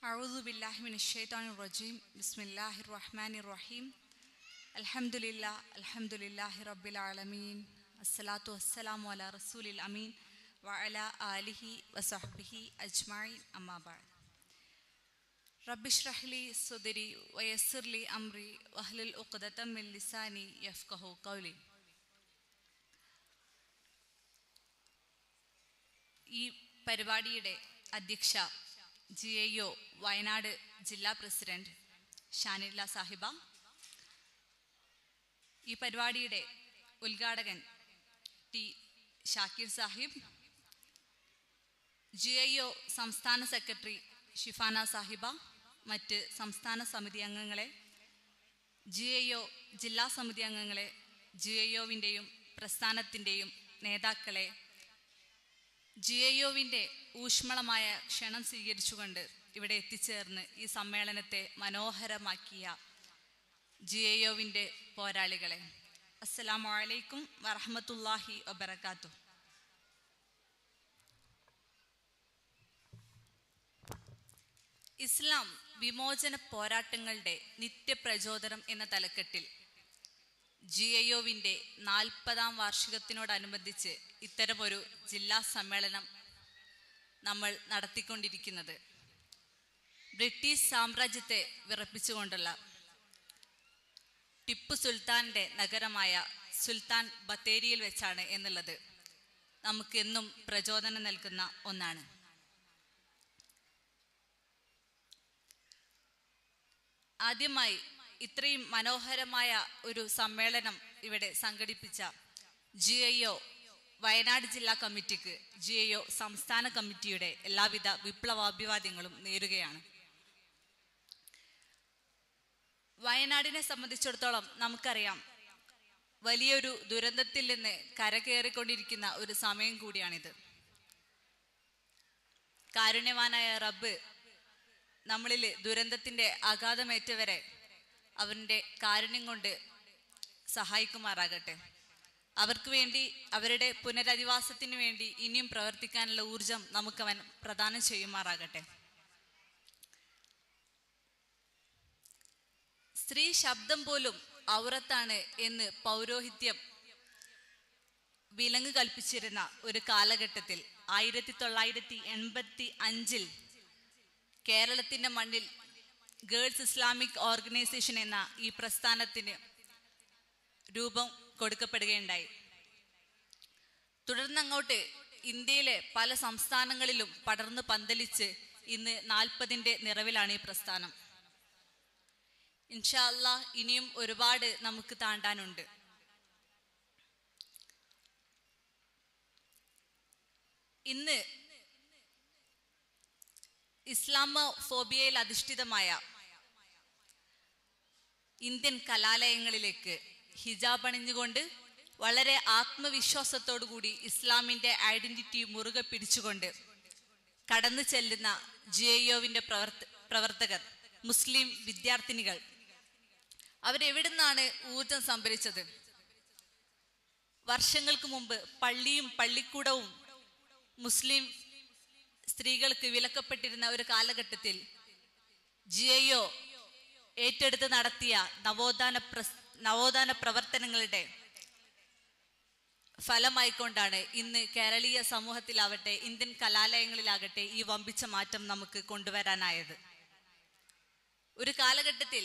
أعوذ بالله من الشيطان الرجيم بسم الله الرحمن الرحيم الحمد لله الحمد لله رب العالمين الصلاة والسلام على رسول الأمين وعلى آله وصحبه أجمعين أما بعد رب اشرح لي صدري ويسر لي أمري واحلل عقدة من لساني يفقه قولي ഈ പരിപാടിയുടെ അധ്യക്ഷ ജി ഐ ഒ വയനാട് ജില്ലാ പ്രസിഡന്റ് ഷാനില്ല സാഹിബ. ഈ പരിപാടിയുടെ ഉദ്ഘാടകൻ T Shakir Sahib. G I O സംസ്ഥാന സെക്രട്ടറി ഷിഫാന സാഹിബ. മറ്റ് സംസ്ഥാന സമിതി അംഗങ്ങളെ ജി ഐ ഒ ജില്ലാ സമിതി അംഗങ്ങളെ ജി ഐ ഒവിന്റെയും പ്രസ്ഥാനത്തിന്റെയും നേതാക്കളെ ജി ഐ ഊഷ്മളമായ ക്ഷണം സ്വീകരിച്ചുകൊണ്ട് ഇവിടെ എത്തിച്ചേർന്ന് ഈ സമ്മേളനത്തെ മനോഹരമാക്കിയ ജി ഐ പോരാളികളെ. അസ്സലാമു അലൈക്കും വറഹമത്തല്ലാഹി വബർക്കാത്തു ഇസ്ലാം വിമോചന പോരാട്ടങ്ങളുടെ നിത്യപ്രചോദനം എന്ന തലക്കെട്ടിൽ ജി ഐ ഒവിന്റെ നാൽപ്പതാം വാർഷികത്തിനോടനുബന്ധിച്ച് ഇത്തരമൊരു ജില്ലാ സമ്മേളനം നമ്മൾ നടത്തിക്കൊണ്ടിരിക്കുന്നത്. ബ്രിട്ടീഷ് സാമ്രാജ്യത്തെ വിറപ്പിച്ചുകൊണ്ടുള്ള ടിപ്പു സുൽത്താന്റെ നഗരമായ സുൽത്താൻ ബത്തേരിയിൽ വെച്ചാണ് എന്നുള്ളത് നമുക്കെന്നും പ്രചോദനം നൽകുന്ന ഒന്നാണ്. ആദ്യമായി ഇത്രയും മനോഹരമായ ഒരു സമ്മേളനം ഇവിടെ സംഘടിപ്പിച്ച ജി വയനാട് ജില്ലാ കമ്മിറ്റിക്ക് ജി സംസ്ഥാന കമ്മിറ്റിയുടെ എല്ലാവിധ വിപ്ലവാഭിവാദ്യങ്ങളും നേരുകയാണ്. വയനാടിനെ സംബന്ധിച്ചിടത്തോളം നമുക്കറിയാം വലിയൊരു ദുരന്തത്തിൽ നിന്ന് കരകയറിക്കൊണ്ടിരിക്കുന്ന ഒരു സമയം കൂടിയാണിത്. കാരുണ്യവാനായ റബ്ബ് നമ്മളിൽ ദുരന്തത്തിന്റെ ആഘാതമേറ്റവരെ അവന്റെ കാരുണ്യം കൊണ്ട് സഹായിക്കുമാറാകട്ടെ. അവർക്ക് വേണ്ടി അവരുടെ പുനരധിവാസത്തിന് വേണ്ടി ഇനിയും പ്രവർത്തിക്കാനുള്ള ഊർജം നമുക്കവൻ പ്രദാനം ചെയ്യുമാറാകട്ടെ. സ്ത്രീ ശബ്ദം പോലും ഔറത്താണ് എന്ന് പൗരോഹിത്യം വിലങ്ങ് കൽപ്പിച്ചിരുന്ന ഒരു കാലഘട്ടത്തിൽ ആയിരത്തി തൊള്ളായിരത്തി എൺപത്തി അഞ്ചിൽ കേരളത്തിന്റെ മണ്ണിൽ ഗേൾസ് ഇസ്ലാമിക് ഓർഗനൈസേഷൻ എന്ന ഈ പ്രസ്ഥാനത്തിന് രൂപം കൊടുക്കപ്പെടുകയുണ്ടായി. തുടർന്ന് അങ്ങോട്ട് ഇന്ത്യയിലെ പല സംസ്ഥാനങ്ങളിലും പടർന്ന് പന്തലിച്ച് ഇന്ന് നാൽപ്പതിന്റെ നിറവിലാണ് ഈ പ്രസ്ഥാനം. ഇൻഷാല്ല ഇനിയും ഒരുപാട് നമുക്ക് താണ്ടാനുണ്ട്. ഇന്ന് ഇസ്ലാമോ ഫോബിയയിൽ അധിഷ്ഠിതമായ ഇന്ത്യൻ കലാലയങ്ങളിലേക്ക് ഹിജാബ് അണിഞ്ഞുകൊണ്ട് വളരെ ആത്മവിശ്വാസത്തോടുകൂടി ഇസ്ലാമിന്റെ ഐഡന്റിറ്റി മുറുകെ പിടിച്ചുകൊണ്ട് കടന്നു ചെല്ലുന്ന ജി പ്രവർത്ത പ്രവർത്തകർ മുസ്ലിം വിദ്യാർത്ഥിനികൾ അവരെവിടുന്നാണ് ഊർജം സംഭരിച്ചത്? വർഷങ്ങൾക്ക് മുമ്പ് പള്ളിയും പള്ളിക്കൂടവും മുസ്ലിം സ്ത്രീകൾക്ക് വിലക്കപ്പെട്ടിരുന്ന ഒരു കാലഘട്ടത്തിൽ ജിയോ ഏറ്റെടുത്ത് നടത്തിയ നവോത്ഥാന പ്രസ് നവോത്ഥാന പ്രവർത്തനങ്ങളുടെ ഫലമായിക്കൊണ്ടാണ് ഇന്ന് കേരളീയ സമൂഹത്തിലാവട്ടെ ഇന്ത്യൻ കലാലയങ്ങളിലാകട്ടെ ഈ വമ്പിച്ച മാറ്റം നമുക്ക് കൊണ്ടുവരാനായത്. ഒരു കാലഘട്ടത്തിൽ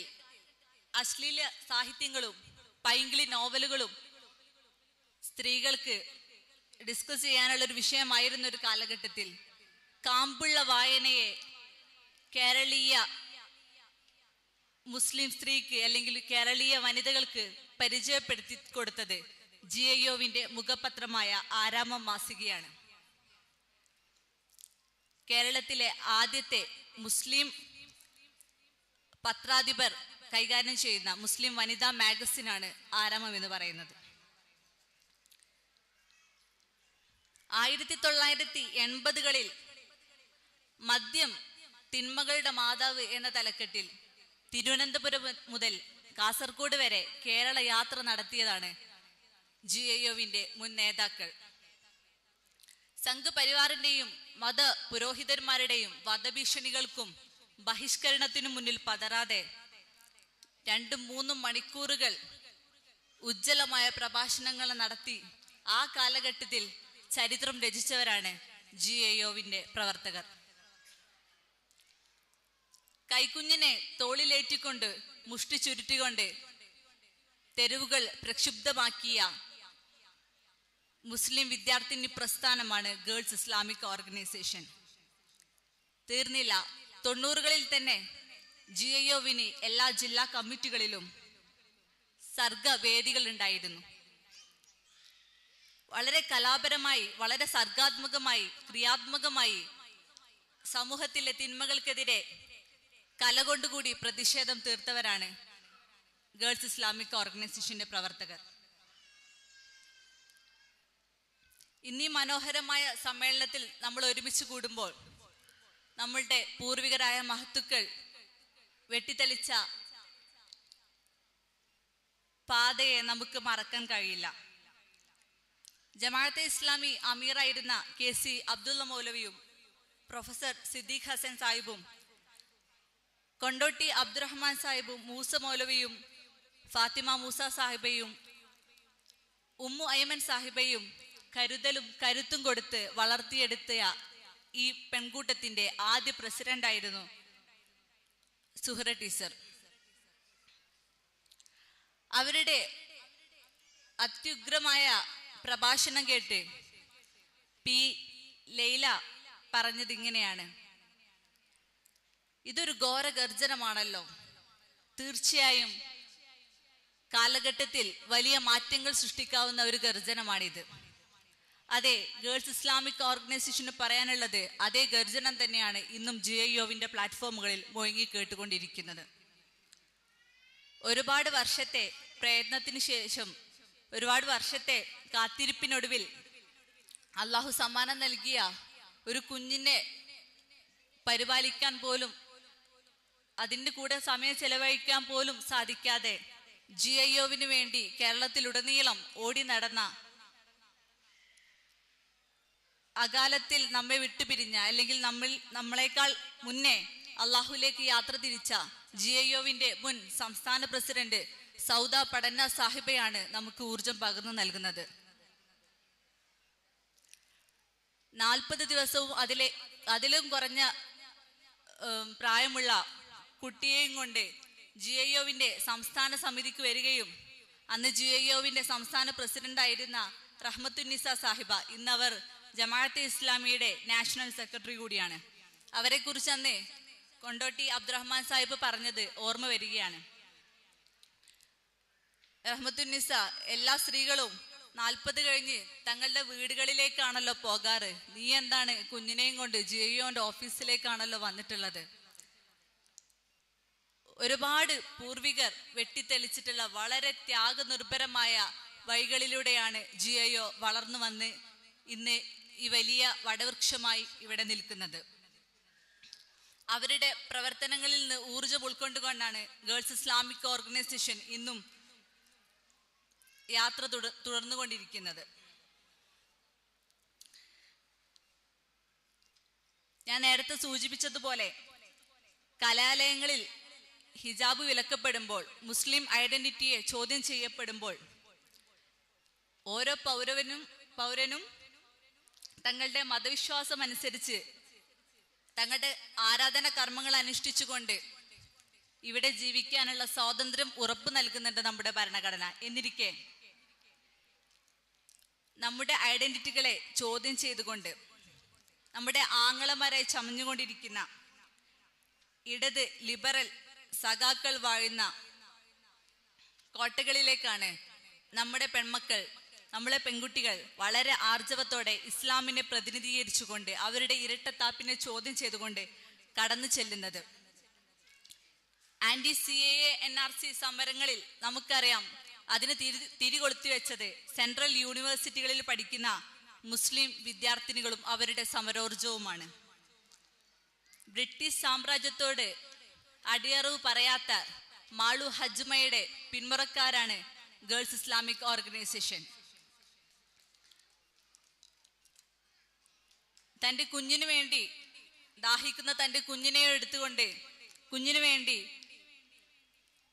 അശ്ലീല സാഹിത്യങ്ങളും പൈങ്കിളി നോവലുകളും സ്ത്രീകൾക്ക് ഡിസ്കസ് ചെയ്യാനുള്ള ഒരു വിഷയമായിരുന്ന ഒരു കാലഘട്ടത്തിൽ കാമ്പുള്ള വായനയെ കേരളീയ മുസ്ലിം സ്ത്രീക്ക് അല്ലെങ്കിൽ കേരളീയ വനിതകൾക്ക് പരിചയപ്പെടുത്തി കൊടുത്തത് ജി ഐ മുഖപത്രമായ ആരാമം മാസികയാണ്. കേരളത്തിലെ ആദ്യത്തെ മുസ്ലിം പത്രാധിപർ കൈകാര്യം ചെയ്യുന്ന മുസ്ലിം വനിതാ മാഗസിനാണ് ആരാമം എന്ന് പറയുന്നത്. ആയിരത്തി തൊള്ളായിരത്തി എൺപതുകളിൽ മദ്യം തിന്മകളുടെ മാതാവ് എന്ന തലക്കെട്ടിൽ തിരുവനന്തപുരം മുതൽ കാസർഗോഡ് വരെ കേരള യാത്ര നടത്തിയതാണ് ജി ഐ ഒവിന്റെ മുൻ നേതാക്കൾ. സംഘപരിവാറിന്റെയും മത പുരോഹിതന്മാരുടെയും വധഭീഷണികൾക്കും ബഹിഷ്കരണത്തിനു മുന്നിൽ പതരാതെ രണ്ടും മൂന്നും മണിക്കൂറുകൾ ഉജ്ജ്വലമായ പ്രഭാഷണങ്ങൾ നടത്തി ആ കാലഘട്ടത്തിൽ ചരിത്രം രചിച്ചവരാണ് ജി എയോവിന്റെ പ്രവർത്തകർ. കൈക്കുഞ്ഞിനെ തോളിലേറ്റിക്കൊണ്ട് മുഷ്ടി ചുരുട്ടിക്കൊണ്ട് തെരുവുകൾ പ്രക്ഷുബ്ധമാക്കിയ മുസ്ലിം വിദ്യാർത്ഥിനി പ്രസ്ഥാനമാണ് ഗേൾസ് ഇസ്ലാമിക് ഓർഗനൈസേഷൻ. തീർന്നില്ല. തൊണ്ണൂറുകളിൽ തന്നെ ജി ഐഒവിന് എല്ലാ ജില്ലാ കമ്മിറ്റികളിലും സർഗവേദികൾ ഉണ്ടായിരുന്നു വളരെ കലാപരമായി വളരെ സർഗാത്മകമായി ക്രിയാത്മകമായി സമൂഹത്തിലെ തിന്മകൾക്കെതിരെ കല കൊണ്ടുകൂടി പ്രതിഷേധം തീർത്തവരാണ് ഗേൾസ് ഇസ്ലാമിക് ഓർഗനൈസേഷന്റെ പ്രവർത്തകർ. ഇന്നീ മനോഹരമായ സമ്മേളനത്തിൽ നമ്മൾ ഒരുമിച്ച് കൂടുമ്പോൾ നമ്മളുടെ പൂർവികരായ മഹത്തുക്കൾ വെട്ടിത്തെളിച്ച പാതയെ നമുക്ക് മറക്കാൻ കഴിയില്ല. ജമാഅത്തെ ഇസ്ലാമി അമീറായിരുന്ന കെ സി അബ്ദുള്ള മൗലവിയും പ്രൊഫസർ സിദ്ദീഖ് ഹസൻ സാഹിബും കൊണ്ടോട്ടി അബ്ദുറഹ്മാൻ സാഹിബും മൂസ മൗലവിയും ഫാത്തിമ മൂസ സാഹിബയും ഉമ്മു അയ്മൻ സാഹിബയും കരുതലും കരുത്തും കൊടുത്ത് വളർത്തിയെടുത്ത ഈ പെൺകൂട്ടത്തിന്റെ ആദ്യ പ്രസിഡന്റായിരുന്നു സുഹറ ടീച്ചർ. അവരുടെ അത്യുഗ്രമായ പ്രഭാഷണം കേട്ട് പി ലൈല പറഞ്ഞത് ഇങ്ങനെയാണ്. ഇതൊരു ഘോരഗർജനമാണല്ലോ. തീർച്ചയായും കാലഘട്ടത്തിൽ വലിയ മാറ്റങ്ങൾ സൃഷ്ടിക്കാവുന്ന ഒരു ഗർജനമാണിത്. അതെ ഗേൾസ് ഇസ്ലാമിക് ഓർഗനൈസേഷന് പറയാനുള്ളത് അതേ ഗർജനം തന്നെയാണ് ഇന്നും ജി ഐ പ്ലാറ്റ്ഫോമുകളിൽ മുഴങ്ങി കേട്ടുകൊണ്ടിരിക്കുന്നത്. ഒരുപാട് വർഷത്തെ പ്രയത്നത്തിന് ശേഷം ഒരുപാട് വർഷത്തെ കാത്തിരിപ്പിനൊടുവിൽ അള്ളാഹു സമ്മാനം നൽകിയ ഒരു കുഞ്ഞിനെ പരിപാലിക്കാൻ പോലും അതിന്റെ കൂടെ സമയം ചെലവഴിക്കാൻ പോലും സാധിക്കാതെ ജി ഐ ഒവിന് വേണ്ടി കേരളത്തിലുടനീളം ഓടി നടന്ന അകാലത്തിൽ നമ്മെ വിട്ടുപിരിഞ്ഞ അല്ലെങ്കിൽ നമ്മൾ നമ്മളെക്കാൾ മുന്നേ അള്ളാഹുലേക്ക് യാത്ര തിരിച്ച ജി ഐ ഒവിന്റെ മുൻ സംസ്ഥാന പ്രസിഡന്റ് സൗദ പടന്ന സാഹിബയാണ് നമുക്ക് ഊർജം പകർന്നു നൽകുന്നത്. നാൽപ്പത് ദിവസവും അതിലെ അതിലും കുറഞ്ഞ പ്രായമുള്ള കുട്ടിയെയും കൊണ്ട് ജി ഐ ഒവിന്റെ സംസ്ഥാന സമിതിക്ക് വരികയും അന്ന് ജി ഐ ഒവിന്റെ സംസ്ഥാന പ്രസിഡന്റായിരുന്ന റഹ്മത്തുന്നിസ സാഹിബ ഇന്നവർ ജമാഅത്തെ ഇസ്ലാമിയുടെ നാഷണൽ സെക്രട്ടറി കൂടിയാണ്. അവരെ കുറിച്ച് അന്ന് കൊണ്ടോട്ടി അബ്ദുറഹ്മാൻ സാഹിബ് പറഞ്ഞത് ഓർമ്മ വരികയാണ്. റഹ്മത്തുന്നിസ എല്ലാ സ്ത്രീകളും നാൽപ്പത് കഴിഞ്ഞ് തങ്ങളുടെ വീടുകളിലേക്കാണല്ലോ പോകാറ്. നീ എന്താണ് കുഞ്ഞിനെയും കൊണ്ട് ജിയോന്റെ ഓഫീസിലേക്കാണല്ലോ വന്നിട്ടുള്ളത്? ഒരുപാട് പൂർവികർ വെട്ടിത്തെളിച്ചിട്ടുള്ള വളരെ ത്യാഗനിർഭരമായ വഴികളിലൂടെയാണ് ജിയോ വളർന്നു വന്ന് ഇന്ന് ഈ വലിയ വടവൃക്ഷമായി ഇവിടെ നിൽക്കുന്നത്. അവരുടെ പ്രവർത്തനങ്ങളിൽ നിന്ന് ഊർജം ഉൾക്കൊണ്ടുകൊണ്ടാണ് ഗേൾസ് ഇസ്ലാമിക് ഓർഗനൈസേഷൻ ഇന്നും യാത്ര തുട- തുടർന്നുകൊണ്ടിരിക്കുന്നത്. ഞാൻ നേരത്തെ സൂചിപ്പിച്ചതുപോലെ കലാലയങ്ങളിൽ ഹിജാബ് വിലക്കപ്പെടുമ്പോൾ മുസ്ലിം ഐഡന്റിറ്റിയെ ചോദ്യം ചെയ്യപ്പെടുമ്പോൾ ഓരോ പൗരവനും പൗരനും തങ്ങളുടെ മതവിശ്വാസം അനുസരിച്ച് തങ്ങളുടെ ആരാധന കർമ്മങ്ങൾ അനുഷ്ഠിച്ചുകൊണ്ട് ഇവിടെ ജീവിക്കാനുള്ള സ്വാതന്ത്ര്യം ഉറപ്പു നൽകുന്നുണ്ട് നമ്മുടെ ഭരണഘടന. എന്നിരിക്കെ നമ്മുടെ ഐഡന്റിറ്റികളെ ചോദ്യം ചെയ്തുകൊണ്ട് നമ്മുടെ ആങ്ങളമാരെ ചമഞ്ഞുകൊണ്ടിരിക്കുന്ന ഇടത് ലിബറൽ സഖാക്കൾ വാഴുന്ന കോട്ടകളിലേക്കാണ് നമ്മുടെ പെൺമക്കൾ നമ്മളെ പെൺകുട്ടികൾ വളരെ ആർജവത്തോടെ ഇസ്ലാമിനെ പ്രതിനിധീകരിച്ചുകൊണ്ട് അവരുടെ ഇരട്ടത്താപ്പിനെ ചോദ്യം ചെയ്തുകൊണ്ട് കടന്നു ചെല്ലുന്നത്. Anti C A N R C സമരങ്ങളിൽ നമുക്കറിയാം അതിന് തിരി തിരികൊളുത്തി വെച്ചത് സെൻട്രൽ യൂണിവേഴ്സിറ്റികളിൽ പഠിക്കുന്ന മുസ്ലിം വിദ്യാർത്ഥിനികളും അവരുടെ സമരോർജവുമാണ്. ബ്രിട്ടീഷ് സാമ്രാജ്യത്തോട് അടിയറവ് പറയാത്ത മാളു ഹജ്മയുടെ പിന്മുറക്കാരാണ് ഗേൾസ് ഇസ്ലാമിക് ഓർഗനൈസേഷൻ. തന്റെ കുഞ്ഞിനു വേണ്ടി ദാഹിക്കുന്ന തന്റെ കുഞ്ഞിനെ എടുത്തുകൊണ്ട് കുഞ്ഞിനു വേണ്ടി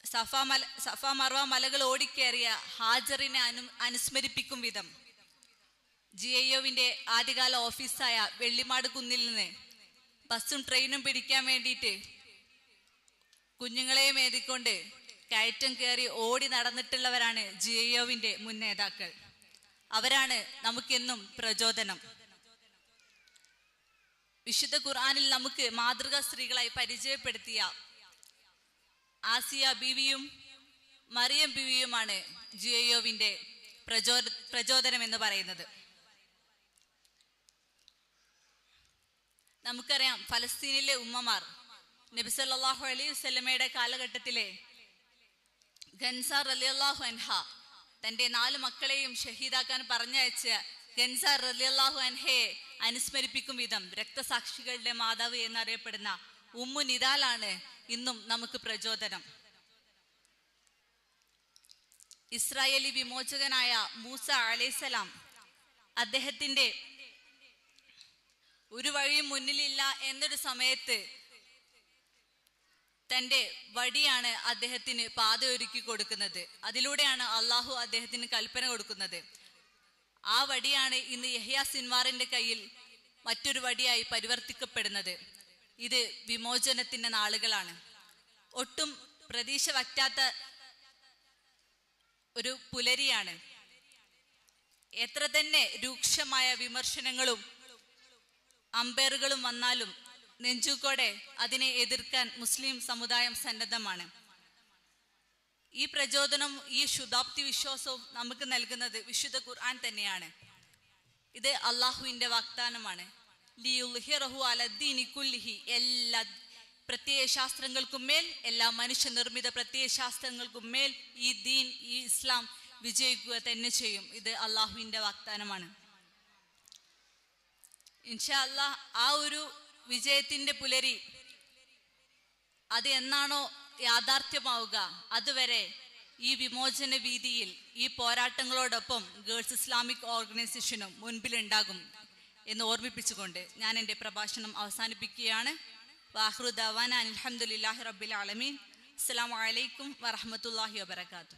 സഫ മല സഫ മർവ മലകൾ ഓടിക്കേറിയ ഹാജറിനെ അനു അനുസ്മരിപ്പിക്കും വിധം ജി ഐ ഒവിന്റെ ആദ്യകാല ഓഫീസായ വെള്ളിമാട് കുന്നിൽ നിന്ന് ബസ്സും ട്രെയിനും പിടിക്കാൻ വേണ്ടിയിട്ട് കുഞ്ഞുങ്ങളെയും മേതിക്കൊണ്ട് കയറ്റം കയറി ഓടി നടന്നിട്ടുള്ളവരാണ് ജി ഒവിന്റെ മുൻ നേതാക്കൾ. അവരാണ് നമുക്കെന്നും പ്രചോദനം. വിശുദ്ധ ഖുർആനിൽ നമുക്ക് മാതൃകാ സ്ത്രീകളായി പരിചയപ്പെടുത്തിയ ആസിയ ബിവിയും മറിയം ബിവിയുമാണ് ജി ഒവിന്റെ പ്രചോ പ്രചോദനം എന്ന് പറയുന്നത്. നമുക്കറിയാം ഫലസ്തീനിലെ ഉമ്മമാർ നബി സല്ലല്ലാഹു അലൈഹി വസല്ലമയുടെ കാലഘട്ടത്തിലെ ഗൻസാർ അള്ളാഹു അൻഹ തന്റെ നാല് മക്കളെയും ഷഹീദാക്കാൻ പറഞ്ഞയച്ച ഗൻസാർ അള്ളാഹു അൻഹയെ അനുസ്മരിപ്പിക്കും വിധം രക്തസാക്ഷികളുടെ മാതാവ് എന്നറിയപ്പെടുന്ന ഉമ്മു നിദാലാണ് ഇന്നും നമുക്ക് പ്രചോദനം. ഇസ്രായേലി വിമോചകനായ മൂസ അലൈസലാം അദ്ദേഹത്തിന്റെ ഒരു വഴിയും മുന്നിലില്ല എന്നൊരു സമയത്ത് തന്റെ വടിയാണ് അദ്ദേഹത്തിന് പാതയൊരുക്കി കൊടുക്കുന്നത്. അതിലൂടെയാണ് അള്ളാഹു അദ്ദേഹത്തിന് കൽപ്പന കൊടുക്കുന്നത്. ആ വടിയാണ് ഇന്ന് യഹ്യ സിൻവാറിന്റെ കയ്യിൽ മറ്റൊരു വടിയായി പരിവർത്തിക്കപ്പെടുന്നത്. ഇത് വിമോചനത്തിന്റെ നാളുകളാണ്. ഒട്ടും പ്രതീക്ഷ വറ്റാത്ത ഒരു പുലരിയാണ്. എത്ര തന്നെ രൂക്ഷമായ വിമർശനങ്ങളും അമ്പയറുകളും വന്നാലും നെഞ്ചുകോടെ അതിനെ എതിർക്കാൻ മുസ്ലിം സമുദായം സന്നദ്ധമാണ്. ഈ പ്രചോദനം ഈ ശുദ്ധാപ്തി വിശ്വാസവും നമുക്ക് നൽകുന്നത് വിശുദ്ധ ഖുർആൻ തന്നെയാണ്. ഇത് അള്ളാഹുവിന്റെ വാഗ്ദാനമാണ്. ലിയുൽഹിറഹു എല്ലാ പ്രത്യയ ശാസ്ത്രങ്ങൾക്കും മേൽ എല്ലാ മനുഷ്യ നിർമ്മിത പ്രത്യയ ശാസ്ത്രങ്ങൾക്കും മേൽ ഈ ദീൻ ഈ ഇസ്ലാം വിജയിക്കുക തന്നെ ചെയ്യും. ഇത് അള്ളാഹുവിന്റെ വാഗ്ദാനമാണ്. ഇൻഷാ അല്ലാ ആ ഒരു വിജയത്തിന്റെ പുലരി. അത് എന്നാണോ യാഥാർത്ഥ്യമാവുക? അതുവരെ ഈ വിമോചന വീതിയിൽ ഈ പോരാട്ടങ്ങളോടൊപ്പം ഗേൾസ് ഇസ്ലാമിക് ഓർഗനൈസേഷനും മുൻപിലുണ്ടാകും എന്ന് ഓർമ്മിപ്പിച്ചുകൊണ്ട് ഞാൻ എന്റെ പ്രഭാഷണം അവസാനിപ്പിക്കുകയാണ്. വാഹ്റു ദവാന അലഹമുല്ലാഹി റബ്ബിൽ ആലമീൻ. അസ്സാം വലൈക്കും വറഹമത്തല്ലാഹി വാബർക്കാത്തു